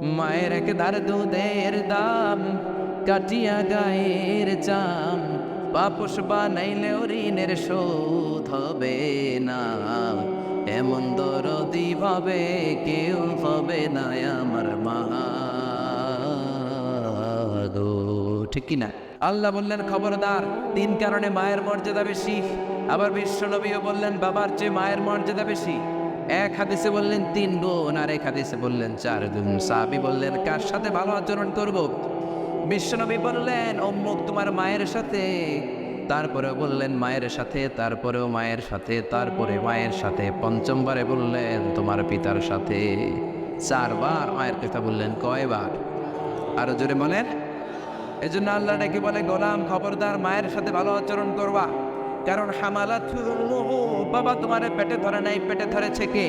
মায়ের এক ধার দুধের দাম, কাটিয়া গায়ের চাম। পাপস বানাইলেও ঋণের শোধ হবে না। এমন দরদি ভাবে কেউ হবে না আমার মা ঠিক কিনা? আল্লাহ বললেন, খবরদার, তিন কারণে মায়ের মর্যাদা বেশি। আবার বিশ্বনবীও বললেন, বাবার চেয়ে মায়ের মর্যাদা বেশি। এক হাদিসে বললেন, তিন গুণ, আর এক হাদিসে বললেন, চার গুণ। সাহাবি বললেন, কার সাথে ভালো আচরণ করব? বিশ্বনবী বললেন অম্মুক তোমার মায়ের সাথে। তারপরে বললেন, মায়ের সাথে, তারপরেও মায়ের সাথে, তারপরে মায়ের সাথে। পঞ্চমবারে বললেন, তোমার পিতার সাথে। চারবার মায়ের কথা বললেন, কয়বার? আরও জোরে বলেন। এই জন্য আল্লাহ নাকি বলে, গোলাম খবরদার মায়ের সাথে ভালো আচরণ করবা। কারণ হামালাত বাবা তোমার পেটে ধরে নাই পেটে ধরেছে কে?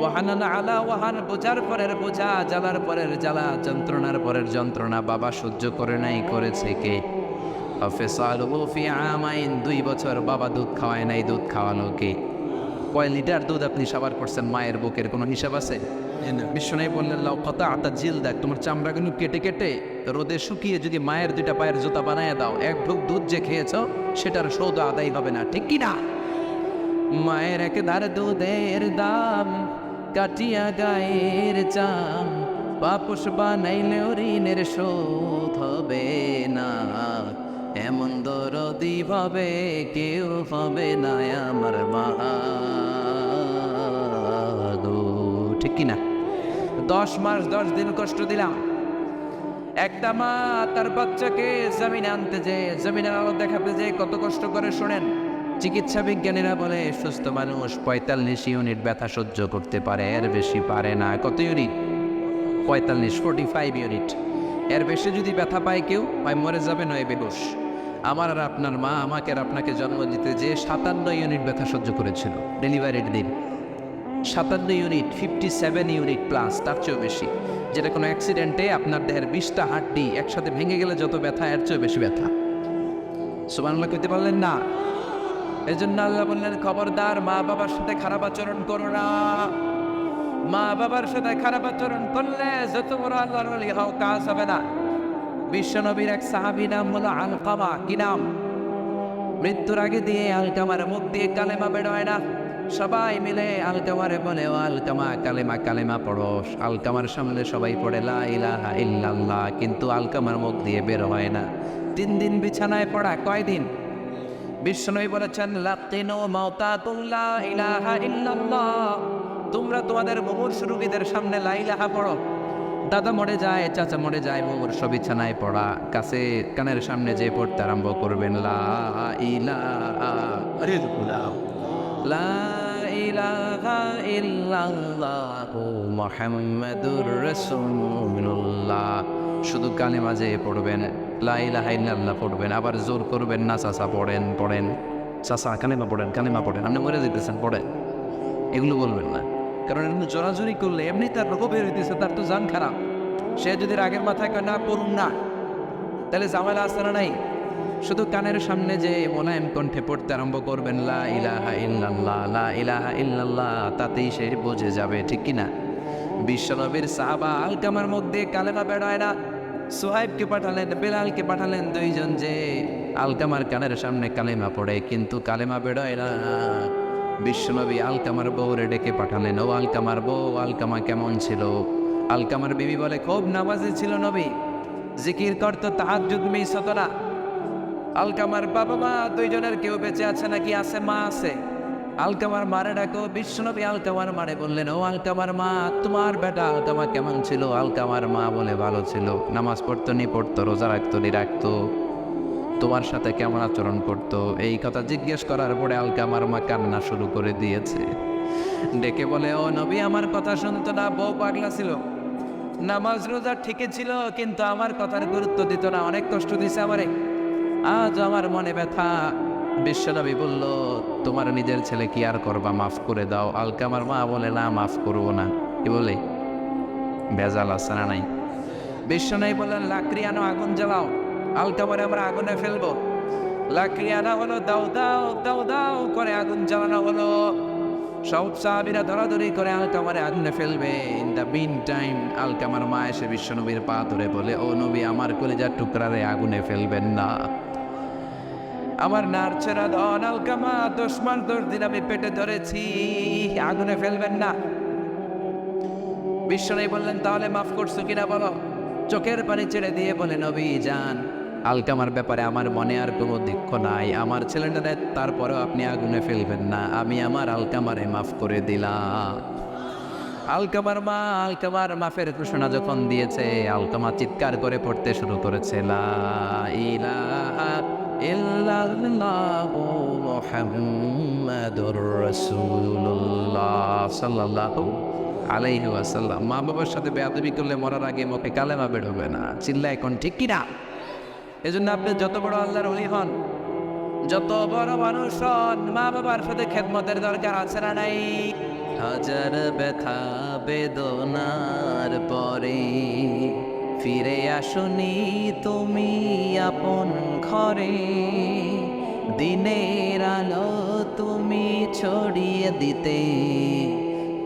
ওয়াহানান আলা ওয়াহান বোঝার পরের বোঝা জ্বালার পরের জ্বালা যন্ত্রণার পরের যন্ত্রণা বাবা সহ্য করে নাই করেছে কে? আমাইন দুই বছর বাবা দুধ খাওয়ায় নাই দুধ খাওয়ানো কে? কয় লিটার দুধ আপনি সাবার করছেন মায়ের বুকের কোনো হিসাব আছে? বিশ্বনাই বললেন লাউ কথা আতা জিল দেখ তোমার চামড়াগুলো কেটে কেটে রোদে শুকিয়ে যদি মায়ের দুইটা পায়ের জুতা বানায় দাও, এক ঢুক দুধ যে খেয়েছ, সেটার সৌদ আদায় হবে না, ঠিক কি না মায়ের এক ধার দুধের দাম, কাটিয়া গায়ের চাম পাপুষ বানাইলেও ঋণের শোধ হবে না। এমন দরদি ভাবে কেউ হবে না আমার মা ঠিক কিনা? দশ মাস দশ দিন কষ্ট দিলাম। একটা মা তার বাচ্চাকে জমিনে আনতে যে জমিনের আলো দেখাতে যে কত কষ্ট করে শোনেন। চিকিৎসা বিজ্ঞানীরা বলে, সুস্থ মানুষ পঁয়তাল্লিশ ইউনিট ব্যথা সহ্য করতে পারে, এর বেশি পারে না। কত ইউনিট? পঁয়তাল্লিশ ফোর্টি ফাইভ ইউনিট। এর বেশি যদি ব্যথা পায় কেউ, হয় মরে যাবে নয়, বেহুশ। আমার আর আপনার মা আমাকে আর আপনাকে জন্ম দিতে যে সাতান্ন ইউনিট ব্যথা সহ্য করেছিল, ডেলিভারির দিন। সাতান্ন unit fifty seven unit plus তার চেয়েও বেশি। যেটা কোনো অ্যাক্সিডেন্টে আপনার দেহের বিশটা হাড্ডি একসাথে ভেঙে গেলে যত ব্যথা, এর চেয়েও বেশি ব্যথা। সুবানুল্লাহ কইতে পারলেন না? এই জন্য আল্লাহ বললেন, খবরদার, মা বাবার সাথে খারাপ আচরণ করো না। মা বাবার সাথে খারাপ আচরণ করলে যত বড় আল্লাহর ওলি হও, কাজ হবে না। বিশ্বনবীর এক সাহাবি নাম হলো আলকামা। কি নাম? মৃত্যুর আগে দিয়ে আলকামার মুখ দিয়ে কালেমা বেরোয় না। সবাই মিলে আলকামারে বলে, ও কালেমা কালেমা পড়ো। আলকামার সামনে সবাই পড়ে, লা ইলাহা ইল্লাল্লাহ। কিন্তু আলকামার মুখ দিয়ে বের হয় না। তিন দিন বিছানায় পড়া কয়দিন বিষ্ণুই বলেছেন, লাকিনো মাওতাতুল্লাহ ইলাহা ইল্লাল্লাহ। তোমরা তোমাদের মুমূর্ষ রোগীদের সামনে লা ইলাহা পড়ো। দাদা মরে যায়, চাচা মরে যায়, মুমূর্ষ বিছানায় পড়া। কাছে, কানের সামনে যে পড়তে আরম্ভ করবেন, লা ইলাহা শুধু কানে মাঝে পড়বেন, লা ইলাহা ইল্লাল্লাহ পড়বেন, আবার জোর করবেন না, চাচা পড়েন পড়েন। চাচা কালেমা পড়েন কালেমা পড়েন, আপনি মরে যেতেছেন, পড়েন। এগুলো বলবেন না। কারণ এমনি জোরাজুরি করলে এমনি তার রোগ বের হইতেছে, তার তো জান খারাপ। সে যদি রাগের মাথায় না, পড়ুন না। তাহলে আসে না নাই? শুধু কানের সামনে যে মোলায়েম কণ্ঠে পড়তে আরম্ভ করবেন, লা ইলাহা ইল্লাল্লাহ, লা ইলাহা ইল্লাল্লাহ তাতেই সে বুঝে যাবে, ঠিক কি না? বিশ্বনবীর সাহাবা আলকামার মধ্যে কালেমা বেড়ায় না। সোহাইবকে পাঠালেন, বেলালকে পাঠালেন দুইজন যে আলকামার কানের সামনে কালেমা পড়ে, কিন্তু কালেমা বেড়ায় না। বিশ্বনবী আলকামার বউরে ডেকে পাঠালেন, ও আলকামার বউ, আলকামা কেমন ছিল? আলকামার বিবি বলে, খুব নামাজি ছিল নবী। জিকির করতো মিস হতো না আলকামার বাবা মা দুইজনের কেউ বেঁচে আছে নাকি আছে, মা আছে? আলকামার মারে ডাকো, বিশ্বনবী আলকামার মারে বললেন, ও আলকামার মা, তোমার বেটা আলকামা কেমন ছিল? আলকামার মা বলে, ভালো ছিল। নামাজ পড়তো নি, পড়তো, রোজা রাখতো নি, রাখতো। তোমার সাথে কেমন আচরণ করতো? এই কথা জিজ্ঞেস করার পরে আলকামার মা কান্না শুরু করে দিয়েছে। ডেকে বলে, ও নবী, আমার কথা শুনতো না, বউ পাগলা ছিল। নামাজ, রোজা ঠিকই ছিল, কিন্তু আমার কথার গুরুত্ব দিত না, অনেক কষ্ট দিছে আমারে। আজ আমার মনে ব্যথা। বিশ্বনবী বলল, তোমার নিজের ছেলে কি আর করবা? মাফ করে দাও। আলকামার মা বলে, না, মাফ করব না। কি বলে? ভেজাল আছে না নাই? বিশ্বনবী বললেন, লাকড়ি আনো, আগুন জ্বালাও। আলকামারে আমরা আগুনে ফেলব। লাকড়ি আনা হলো, দাও দাও দাও দাও করে আগুন জ্বালানো হলো। সব সাহাবিরা ধরাধরি করে আলকামারে আগুনে ফেলবে। ইন দ্য বিন টাইম আলকামার মা এসে বিশ্বনবীর পা ধরে বলে, ও নবী, আমার কলেজার টুকরারে আগুনে ফেলবেন না। আমার নারছেরা দন আলকামা দশ মাস দশ দিন আমি পেটে ধরেছি। আগুনে ফেলবেন না। বিশ্বনবী বললেন, তাহলে মাফ করছ কিনা বলো? চোখের পানি ছেড়ে দিয়ে বলে, নবী, যান। আলকামার ব্যাপারে আমার মনে আর কোনো দুঃখ নাই। আমার ছেলেটারে তারপরেও আপনি আগুনে ফেলবেন না। আমি আমার আলকামারে মাফ করে দিলাম। আলকামার মা আলকামার মাফের ঘোষণা যখন দিয়েছে আলকামা চিৎকার করে পড়তে শুরু করেছে, লা ইলাহা ইল্লাল্লাহু মুহাম্মাদুর রাসূলুল্লাহ সাল্লাল্লাহু আলাইহি ওয়াসাল্লাম। মা বাবার সাথে বেয়াদবি করলে মরার আগে মুখে কালেমা বের হবে না। চিল্লা এখন ঠিক কিনা? এজন্য আপনি যত বড় আল্লাহর অলি হন, যত বড় মানুষ হন, মা বাবার সাথে খেদমতের দরকার আছে না নাই? হাজার ব্যথা বেদনার পরে ফিরে আসনি তুমি আপন ঘরে। দিনের আলো তুমি ছড়িয়ে দিতে।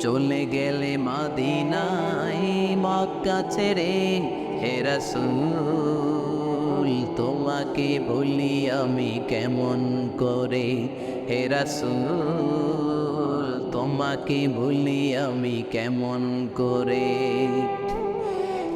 চলে গেলে মাদিনাই মক্কা ছেড়ে। হেরাসুল তোমাকে বলি আমি কেমন করে? হেরাসুল তোমাকে বলি আমি কেমন করে?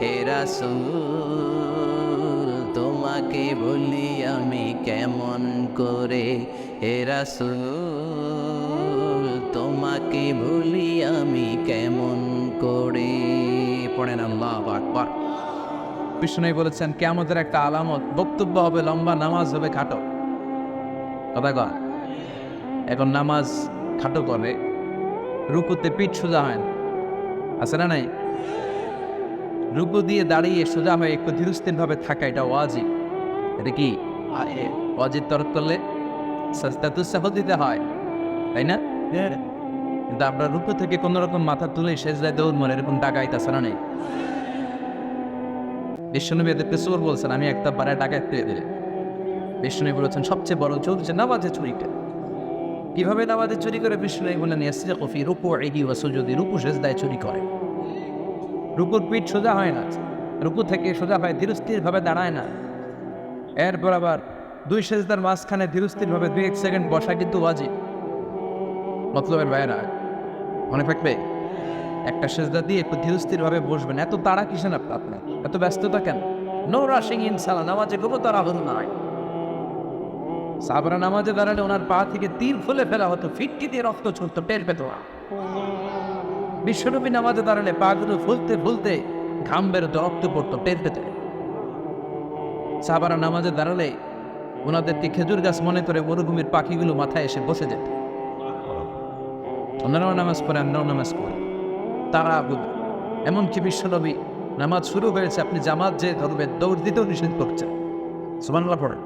হেরাসুল তোমাকে বলি আমি কেমন করে? হেরাসুল তোমাকে ভুলি আমি কেমন করে? পড়েন আল্লাহ আকবার। বিষ্ণু বলেছেন কেমতের একটা আলামত, বক্তব্য হবে লম্বা, নামাজ হবে খাটো। কথা কয়? এখন নামাজ খাটো করে, রুকুতে পিঠ সোজা হয় না। আছে না নাই? রুকু দিয়ে দাঁড়িয়ে সোজা হয়ে একটু ধীরস্থিরভাবে থাকা এটা ওয়াজিব। এটা কি? ওয়াজিব তরক করলে সাস্তাতুসাহ দিতে হয় তাই না? কিন্তু আমরা রুকু থেকে কোনো রকম মাথা তুলে শেষ যায় দৌড় মনে এরকম ডাকাইতেছে না নেই বিষ্ণুনবী এদেরকে চোর বলছেন আমি একটা বারে ডাকাত পেয়ে দিলে বিষ্ণুনবী বলেছেন সবচেয়ে বড় চোর যে নামাজে চুরিটা কীভাবে নামাজে চুরি করে? বিষ্ণুনবী বললেন এসে কফি রুকু এগি ওয়াসু যদি রুকু শেষ দায় চুরি করে। রুকুর পিঠ সোজা হয় না, রুকু থেকে সোজা হয় ধীরস্থিরভাবে দাঁড়ায় না। এরপর আবার দুই সেজদার মাঝখানে ধীরস্থিরভাবে দুই এক সেকেন্ড বসা কিন্তু ওয়াজিব। মতলবের বাইরা মনে থাকবে, একটা সেজদা দিয়ে একটু ধীরস্থিরভাবে বসবেন। এত তাড়া কিসেন আপনি আপনার? এত ব্যস্ততা কেন? নো রাশিং ইনসালা নামাজে কোনো তাড়া হল নয় সাবরা নামাজে দাঁড়ালে ওনার পা থেকে তীর ফুলে ফেলা হতো, ফিটকি দিয়ে রক্ত ছুটতো, টের পেত বিশ্বনবী নামাজে দাঁড়ালে পাগুলো ফুলতে ফুলতে ঘাম বেরোতে, রক্ত পড়তো টের পেতে সাহাবারা নামাজে দাঁড়ালে ওনাদেরকে খেজুর গাছ মনে করে মরুভূমির পাখিগুলো মাথায় এসে বসে যেত। ওনারাও নামাজ পড়ে, আমরাও নামাজ পড়ি। তারা বুধ এমনকি বিশ্বনবী নামাজ শুরু হয়েছে আপনি জামাত যে ধরবেন দৌড় দিতেও নিষেধ করছেন সুমানুল্লাহ পড়ে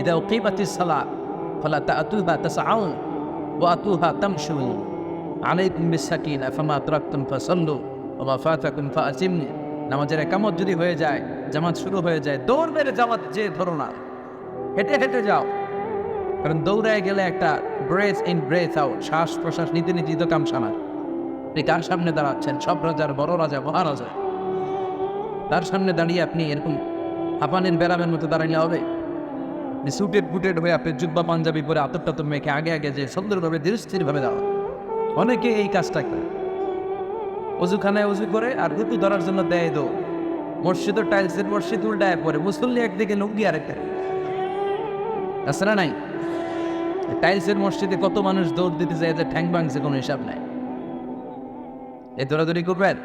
ইদা উকিবাতি সালা ফলা তা আতুহা তাসাউন ও আতুহা তামশুন। আলাইকুম বিসাকিনা ফামা আতরাকতুম ফাসাল্লু, ওয়া মা ফাতাকুম নামাজের একামত যদি হয়ে যায়, জামাত শুরু হয়ে যায় দৌড় মেরে জামাত যে ধরো না, হেঁটে হেঁটে যাও। কারণ দৌড়ায় গেলে একটা ব্রেথ ইন ব্রেথ আউট শ্বাস প্রশ্বাস নিতে নিতে তো কাম সামার আপনি কার সামনে দাঁড়াচ্ছেন? সব রাজার, বড় রাজা, মহারাজা। তার সামনে দাঁড়িয়ে আপনি এরকম হাঁপানির ব্যারামের মতো দাঁড়াইলে হবে? সুটেড বুটেড হয়ে আপনি জুব্বা পাঞ্জাবি পরে আতর টাতর মেখে আগে আগে যে সুন্দরভাবে, ধীরস্থিরভাবে দাঁড়ান। অনেকে এই কাজটা করে। অজুখানায় অজু করে আর হুতু ধরার জন্য দেয় দো মসজিদ টাইলসের মসজিদ উল্টায় পরে মুসল্লি একদিকে লুঙ্গি আরেকটা আছে না নাই? টাইলসের মসজিদে কত মানুষ দৌড় দিতে যায় যে ঠ্যাং ভাঙছে, কোনো হিসাব নাই। এ দৌড়াদৌড়ি করবেন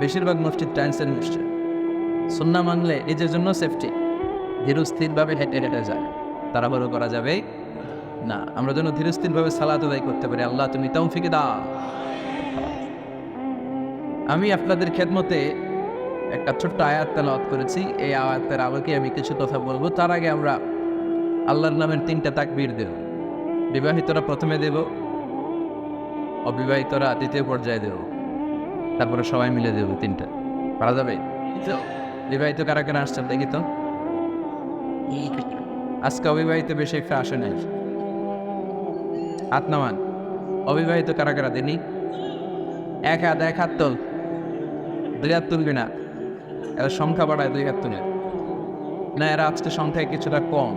বেশিরভাগ মসজিদ টাইলসের মসজিদ। সুন্না মানলে নিজের জন্য সেফটি ধীরস্থিরভাবে হেঁটে হেঁটে যায়। তাড়াহুড়ো করা যাবে না আমরা যেন ধীরস্থিরভাবে সালাত আদায় করতে পারি। আল্লাহ তুমি তৌফিকে দাও। আমি আপনাদের খেদমতে একটা ছোট্ট আয়াত তেলাওয়াত করেছি। এই আয়াতের আলোকে আমি কিছু কথা বলব। তার আগে আমরা আল্লাহর নামের তিনটা তাকবীর দেব। বিবাহিতরা প্রথমে দেব অবিবাহিতরা দ্বিতীয় পর্যায়ে দেব। তারপরে সবাই মিলে দেব তিনটা। পারা যাবে? বিবাহিত কারা কারা আসছেন দেখি তো। আজকে অবিবাহিত বেশি একটা আসে নাই। হাত নামান অবিবাহিত কারা কারা দেনি এক হাত এক হাত তোল, দুই হাত তুলবি না। এরা সংখ্যা বাড়ায় দুই হাত তুলে। না, এরা আজকে সংখ্যায় কিছুটা কম।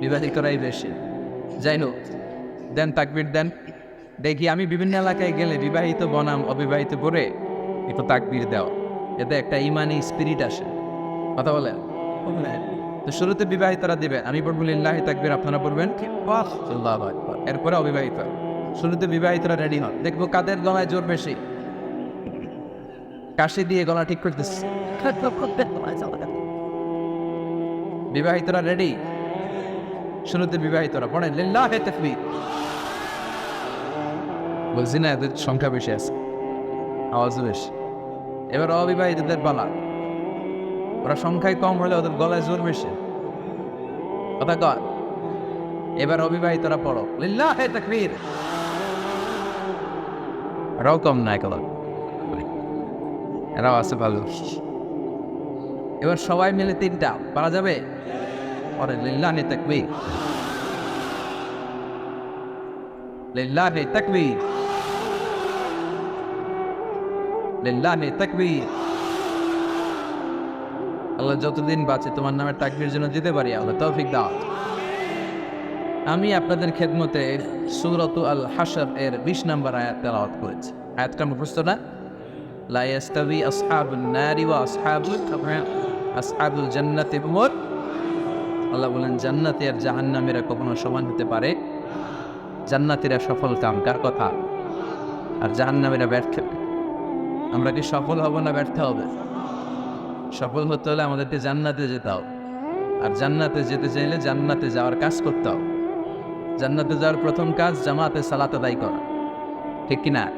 বিবাহিতরাই বেশি। যাই হোক, দেন তাকবির দেন। দেখি আমি বিভিন্ন এলাকায় গেলে বিবাহিত বনাম, অবিবাহিত করে একটু তাকবির দেওয়া এতে একটা ইমানি স্পিরিট আসে। কথা বলেন? তো শুরুতে বিবাহিতরা দিবেন আমি পড়ব লিল্লাহি তাকবির আপনারা পড়বেন। এরপরে অবিবাহিত। শুরুতে বিবাহিতরা রেডি হন। দেখব কাদের গলায় জোর বেশি। কাশি দিয়ে গলা ঠিক করতেছে বিবাহিতরা রেডি শুরুতে বিবাহিতরা পড়েন লিল্লাহি তাকবীর বলছি না এদের সংখ্যা বেশি আছে। আওয়াজ বেশি। এবার অবিবাহিতদের পালা। ওরা সংখ্যায় কম হলে ওদের গলায় জোর বেশি। কথা কর এবার অবিবাহিতরা পড়ো। লিল্লাহে তাকবীর। এরাও কম নাই কল এরাও আছে ভালো। এবার সবাই মিলে তিনটা। পারা যাবে? পরে লিল্লাহে তাকবীর। লিল্লাহে তাকবীর। লিল্লাহে তাকবীর। আল্লাহ যতদিন বাঁচে, তোমার নামে তাকবীর জন্য দিতে পারি, আল্লাহ তৌফিক দাও। আমি আপনাদের খেদমতে সুরত আল হাসর এর বিশ নম্বর আয়াত তেলাওয়াত করেছি। আয়াতটা মুখস্থ না? লা ইয়াস্তাবি আসহাবুন নারি ওয়া আসহাবুল আসহাবুল জান্নাতি মোর আল্লাহ বলেন, জান্নাতি আর জাহান্নামীরা কখনো সমান হতে পারে। জান্নাতীরা সফল কাম, কার কথা? আর জাহান্নামীরা ব্যর্থ। আমরা কি সফল হব না ব্যর্থ হবে? সফল হতে হলে আমাদেরকে জান্নাতে যেতে হবে। আর জান্নাতে যেতে চাইলে জান্নাতে যাওয়ার কাজ করতে হবে। জান্নাতে যাওয়ার প্রথম কাজ জামাতে সালাত আদায় করা। ঠিক কিনা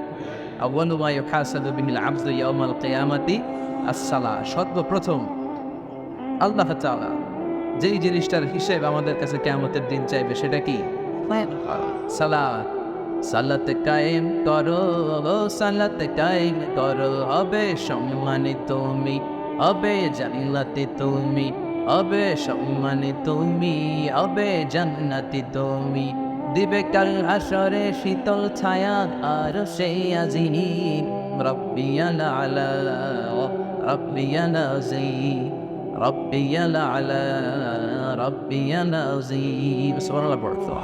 মা ইউহাসাবু বিহিল আবদু ইয়াউমাল কিয়ামাতি আস-সালাহ সর্বপ্রথম আল্লাহ তাআলা যেই জিনিসটার হিসেব আমাদের কাছে কিয়ামতের দিন চাইবে সেটা কি? সালাত। সালাত কায়েম করো সালাত কায়েম করো হবে সম্মানিত তুমি। হবে জান্নাতি তুমি হবে সম্মানে তুমি হবে জান্নাতি তুমি। দিবে কাল আসরে শীতল ছায়া আর সেই আজিম রব্বিয়ালা আলা, রব্বিয়ালা জিম রব্বিয়ালা আলা, রব্বিয়ালা জিম সুবহানাল্লাহ পড়তো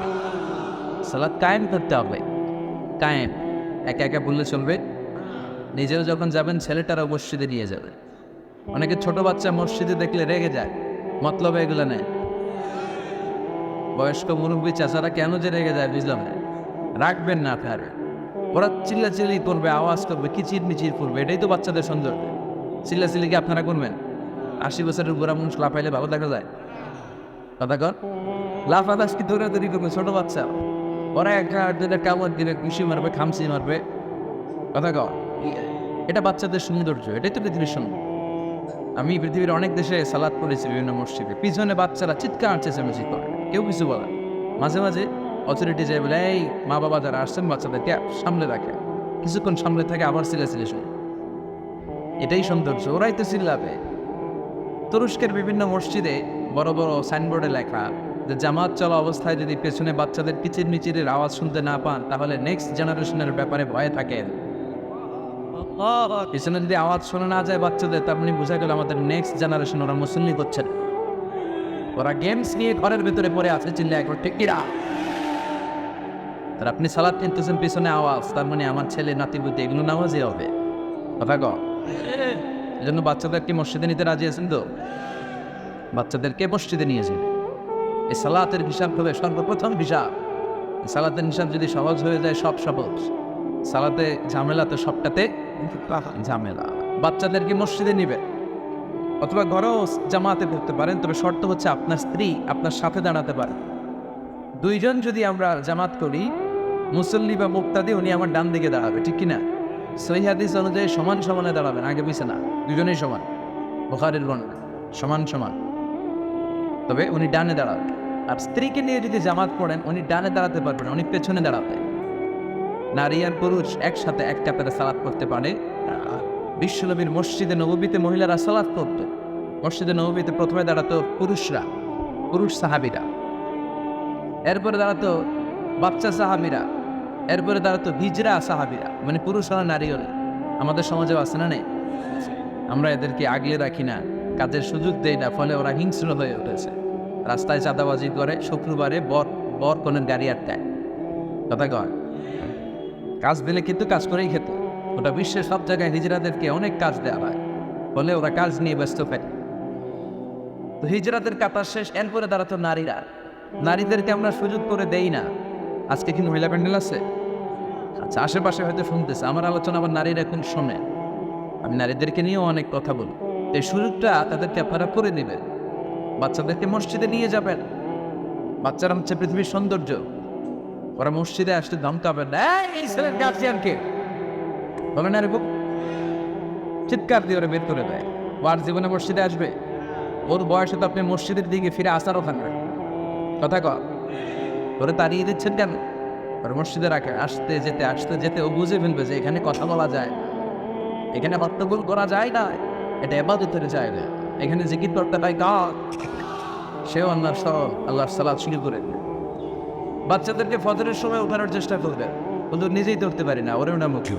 সালাত কায়েম করতে হবে, কায়েম। একা একা বললে চলবে। নিজেও যখন যাবেন, ছেলেটার অবশ্যই নিয়ে যাবে। অনেকে ছোট বাচ্চা মসজিদে দেখলে রেগে যায়। মতলব এগুলো নেই। বয়স্ক মুরব্বী চাচারা কেন যে রেগে যায় বুঝলাম না। রাখবেন না ফের ওরা চিল্লাচিল্লি করবে, আওয়াজ করবে, কিচির মিচির করবে, এটাই তো বাচ্চাদের সৌন্দর্য। চিল্লাচিল্লি কি আপনারা করবেন? আশি বছরের বুড়া মানুষ লাফাইলে ভালো দেখা যায়। কথা কর লাফাদাস কি দৌড়াদৌড়ি করবে ছোট বাচ্চা? ওরা একটা দুটা কামড় দিবে খুশি মারবে খামসি মারবে। কথা কর এটা বাচ্চাদের সৌন্দর্য, এটাই তো পৃথিবীর সৌন্দর্য। আমি পৃথিবীর অনেক দেশে সালাদ করেছি বিভিন্ন মসজিদে। পিছনে বাচ্চারা চিৎকার চেঁচামেচি করে। কেউ কিছু বলে মাঝে মাঝে অথরিটি যায় বলে, এই মা বাবা যারা আসছেন বাচ্চাদেরকে সামলে রাখে কিছুক্ষণ সামলে থাকে আবার চিল্লাচিল্লি শুনে। এটাই সৌন্দর্য। ওরাই তো চিল্লাবে তুরস্কের বিভিন্ন মসজিদে বড় বড় সাইনবোর্ডে লেখা যে জামাত চলা অবস্থায় যদি পেছনে বাচ্চাদের কিচির মিচিরের আওয়াজ শুনতে না পান, তাহলে নেক্সট জেনারেশনের ব্যাপারে ভয়ে থাকেন। পিছনে যদি আওয়াজ শোনা না যায় বাচ্চাদের তার মানে বোঝা গেল আমাদের নেক্সট জেনারেশন ওরা মুসল্লি করছে ওরা গেমস নিয়ে ঘরের ভিতরে পড়ে আছে চিল্লে একবার টেকিরা তার আপনি সালাদ কিনতেছেন পিছনে আওয়াজ, তার মানে আমার ছেলে নাতি বুদ্ধি, এগুলো নামাজই হবে। কথা ক এই জন্য বাচ্চাদেরকে মসজিদে নিতে রাজি আছেন তো? বাচ্চাদেরকে মসজিদে নিয়ে যাবে এই সালাতের হিসাব হবে সর্বপ্রথম হিসাব। সালাতের হিসাব যদি সহজ হয়ে যায়, সব সহজ। সালাতে ঝামেলা তো সবটাতে ঝামেলা। বাচ্চাদেরকে মসজিদে নিবে অথবা ঘরেও জামাতে পড়তে পারেন, তবে শর্ত হচ্ছে আপনার স্ত্রী আপনার সাথে দাঁড়াতে পারে। দুইজন যদি আমরা জামাত করি, মুসল্লি বা মুক্তাদি, উনি আমার ডান দিকে দাঁড়াবে, ঠিক কিনা? সহি হাদিস অনুযায়ী সমান সমানে দাঁড়াবেন, আগে পিছে না, দুজনেই সমান। বোখারের বর্ণনা, সমান সমান। তবে উনি ডানে দাঁড়াবেন আর স্ত্রীকে নিয়ে যদি জামাত পড়েন, উনি ডানে দাঁড়াতে পারবেন উনি পেছনে দাঁড়াবে। নারী আর পুরুষ একসাথে এক কাতারে সালাত করতে পারে। বিশ্বনবীর মসজিদে নবীতে মহিলারা সালাত করতো মসজিদে নবীতে প্রথমে দাঁড়াতো পুরুষরা, পুরুষ সাহাবিরা। এরপরে দাঁড়াতো বাচ্চা সাহাবিরা, এরপরে দাঁড়াতো হিজরা সাহাবিরা। মানে পুরুষ হলো আমাদের সমাজেও আছে না নেই? আমরা এদেরকে আগলে রাখি না, কাজের সুযোগ দেই না, ফলে ওরা হিংস্র হয়ে উঠেছে। রাস্তায় চাঁদাবাজি করে, শুক্রবারে বর বর কনের গাড়ি আটকায়। কথা কয়? কাজ দিলে কিন্তু কাজ করেই খেত। ওটা বিশ্বের সব জায়গায় হিজরাদেরকে অনেক কাজ দেওয়া হয়। ফলে ওরা কাজ নিয়ে ব্যস্ত থাকে। তো হিজড়াদের কাতার শেষ, এরপরে দাঁড়াতো নারীরা। নারীদেরকে আমরা সুযোগ করে দেই না। আজকে কি মহিলা প্যান্ডেল আছে? আচ্ছা আশেপাশে হয়তো শুনতেছে। আমার আলোচনা আমার নারীরা এখন শোনে। আমি নারীদেরকে নিয়েও অনেক কথা বলি। এই সুযোগটা তাদেরকে আপনারা করে দিবে বাচ্চাদেরকে মসজিদে নিয়ে যাবেন। বাচ্চারা হচ্ছে পৃথিবীর সৌন্দর্য। ওরা মসজিদে আসতে ধমকাবেন না "এই, গার্জিয়ানকে বলেন আরে বুক চিৎকার দিয়ে ওরা বের করে দেয়। ও আর জীবনে মসজিদে আসবে। ওর বয়সে তো আপনি মসজিদের দিকে ফিরে আসার ওখানে কথা ক ওরে তাড়িয়ে দিচ্ছেন কেন? ওর মসজিদে রাখে আসতে যেতে আসতে যেতে ও বুঝে ফেলবে যে এখানে কথা বলা যায়। এখানে হট্টগোল করা যায় না। এটা এবাদতের জায়গা। এখানে জিকির করতে হয় কাজ সেও আল্লাহ সব আল্লাহর সালাদ শুরু করে দেবে। বাচ্চাদেরকে ফজরের সময় উঠানোর চেষ্টা করবে, কিন্তু নিজেই ধরতে পারি না, ওরেও না মুখী।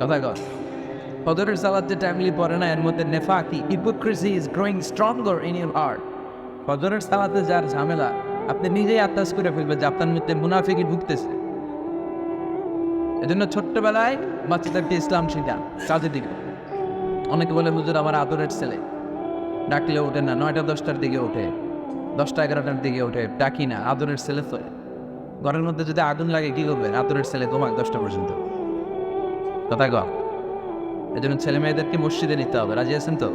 কথা কর ফজরের সালাদ যে টাইমলি পড়ে না, এর মধ্যে নেফাকি hypocrisy is growing stronger in your heart ফজরের সালাতে যার ঝামেলা, আপনি নিজেই আত্মাস করে ফেলবেন যে আপনার মধ্যে মুনাফিকি ঢুকতেছে। এজন্য ছোট্টবেলায় বাচ্চাদেরকে ইসলাম শিখান কাজে দিকে অনেকে বলে, হুজুর, আমার আদরের ছেলে। ডাকলে ওঠে না, নয়টা দশটার দিকে ওঠে, দশটা এগারোটার দিকে ওঠে, ডাকি না, আদরের ছেলে তো। ঘরের মধ্যে যদি আগুন লাগে, কি করবেন আতরের ছেলে ঘুমাক দশটা পর্যন্ত। কথা কম এই জন্য ছেলে মেয়েদেরকে মসজিদে নিতে হবে। রাজি আছেন তো?